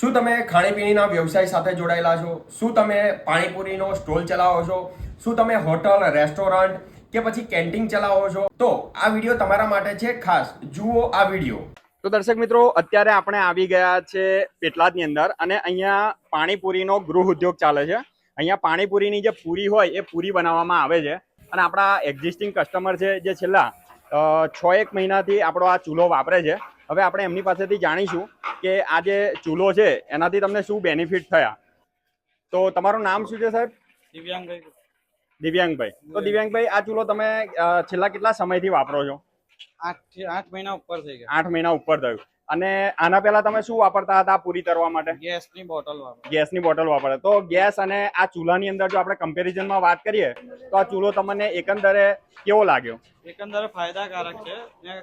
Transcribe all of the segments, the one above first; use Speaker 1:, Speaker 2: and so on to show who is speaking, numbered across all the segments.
Speaker 1: શું તમે ખાણીપીણીના વ્યવસાય સાથે જોડાયેલા છો? શું તમે પાણીપુરીનો સ્ટોલ ચલાવો છો? શું તમે હોટલ, રેસ્ટોરન્ટ કે પછી કેન્ટીન ચલાવો છો? તો આ વીડિયો તમારા માટે છે ખાસ. જુઓ આ વીડિયો.
Speaker 2: તો દર્શક મિત્રો, અત્યારે આપણે આવી ગયા છે પેટલાદની અંદર અને અહીંયા પાણીપુરીનો ગૃહ ઉદ્યોગ ચાલે છે. અહીંયા પાણીપુરીની જે પૂરી હોય એ પૂરી બનાવવામાં આવે છે. અને આપણા એક્ઝિસ્ટિંગ કસ્ટમર છે જે છેલ્લા છ એક મહિનાથી આપણો આ ચૂલો વાપરે છે. હવે આપણે એમની પાસેથી જાણીશું કે આ જે ચૂલો છે એનાથી તમને શું બેનિફિટ થયા? તો તમારું નામ શું છે સાહેબ?
Speaker 3: દિવ્યાંગભાઈ.
Speaker 2: દિવ્યાંગભાઈ. તો દિવ્યાંગભાઈ આ ચૂલો તમે છેલ્લા કેટલા સમયથી વાપરો છો?
Speaker 3: આઠ આઠ મહિના ઉપર થઈ ગયા.
Speaker 2: આઠ મહિના ઉપર થયું. અને આના પહેલા તમે શું વાપરતા હતા પૂરી તરવા માટે?
Speaker 3: ગેસની બોટલ
Speaker 2: ગેસની બોટલ વાપરે. તો ગેસ અને આ ચૂલાની અંદર જો આપણે કમ્પેરિઝનમાં વાત કરીએ તો આ ચૂલો તમને એકંદરે કેવો લાગ્યો?
Speaker 3: એકંદરે ફાયદાકારક છે ને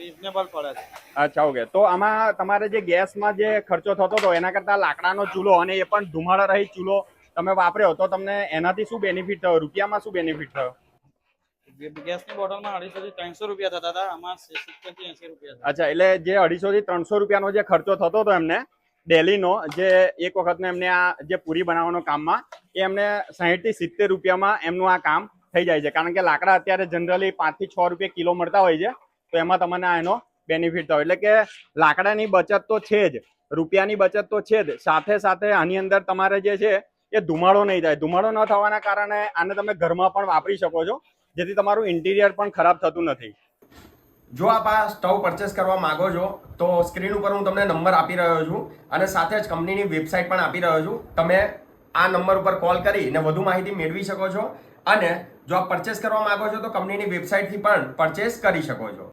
Speaker 3: રીઝનેબલ પડે છે.
Speaker 2: અચ્છા ઓકે. તો આમાં તમારે જે ગેસમાં જે ખર્ચો થતો હતો એના કરતાં લાકડાનો ચૂલો અને એ પણ ધુમાડા રહી ચૂલો તમે વાપર્યો તો તમને એનાથી શું બેનિફિટ થયો? રૂપિયામાં શું બેનિફિટ થયો?
Speaker 3: ત્રણસો રૂપિયા થતા
Speaker 2: અચ્છા, એટલે જે ત્રણસો રૂપિયાનો જે ખર્ચો થતો હતો એમને, ડેલીનો, જે એક વખતનો એમને આ જે પૂરી બનાવવાનો કામમાં, એ એમને સાહીઠ સિત્તેર રૂપિયામાં એમનું આ કામ થઈ જાય છે. કારણ કે લાકડા અત્યારે જનરલી પાંચથી છ રૂપિયા કિલો મળતા હોય છે, તો એમાં તમને એનો બેનિફિટ થયો. એટલે કે લાકડાની બચત તો છે જ, રૂપિયાની બચત તો છે જ. સાથે સાથે આની અંદર તમારે જે છે, એ ધુમાડો નહીં થાય. ધુમાડો ન થવાના કારણે આને તમે ઘરમાં પણ વાપરી શકો છો. જેથી તમારું ઇન્ટિરિયર પણ ખરાબ થતું નથી.
Speaker 1: જો આપ આ સ્ટવ પરચેસ કરવા માંગો છો, તો સ્ક્રીન ઉપર હું તમને નંબર આપી રહ્યો છું અને સાથે જ કંપનીની વેબસાઇટ પણ આપી રહ્યો છું. તમે આ નંબર ઉપર કોલ કરીને વધુ માહિતી મેળવી શકો છો અને જો આપ પરચેસ કરવા માંગો છો, તો કંપનીની વેબસાઇટથી પણ પરચેસ કરી શકો છો.